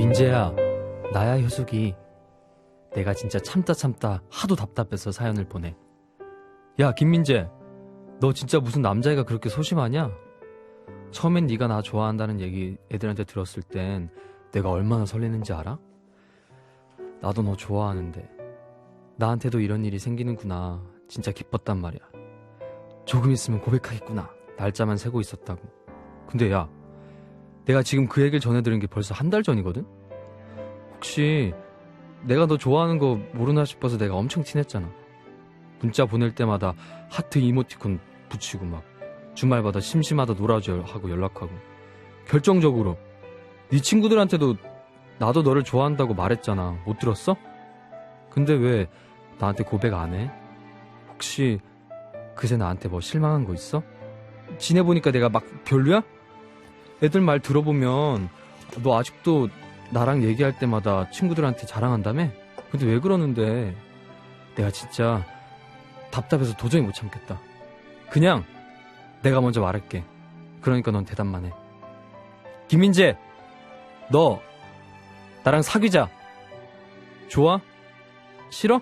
민재야, 나야 효숙이. 내가 진짜 참다 참다 하도 답답해서 사연을 보내. 야, 김민재. 너 진짜 무슨 남자애가 그렇게 소심하냐? 처음엔 네가 나 좋아한다는 얘기 애들한테 들었을 땐 내가 얼마나 설레는지 알아? 나도 너 좋아하는데 나한테도 이런 일이 생기는구나 진짜 기뻤단 말이야 조금 있으면 고백하겠구나 날짜만 세고 있었다고 근데 야 내가 지금 그 얘기를 전해들은 게 벌써 한 달 전이거든? 혹시 내가 너 좋아하는 거 모르나 싶어서 내가 엄청 티냈잖아 문자 보낼 때마다 하트 이모티콘 붙이고 막 주말마다 심심하다 놀아줘 하고 연락하고 결정적으로 네 친구들한테도 나도 너를 좋아한다고 말했잖아 못 들었어? 근데 왜 나한테 고백 안 해? 혹시 그새 나한테 뭐 실망한 거 있어? 지내보니까 내가 막 별로야? 애들 말 들어보면 너 아직도 나랑 얘기할 때마다 친구들한테 자랑한다며? 근데 왜 그러는데 내가 진짜 답답해서 도저히 못 참겠다 그냥 내가 먼저 말할게 그러니까 넌 대답만 해 김민재 너 나랑 사귀자 좋아? 싫어?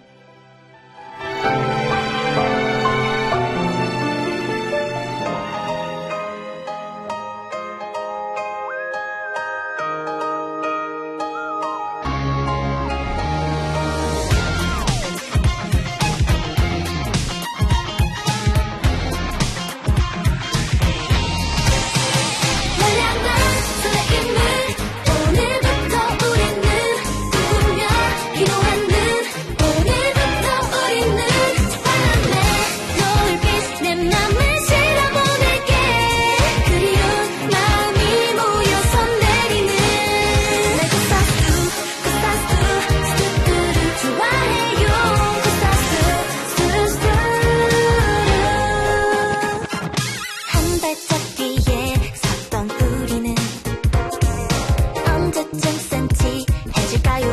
좀 따뜻한 산티 해질까요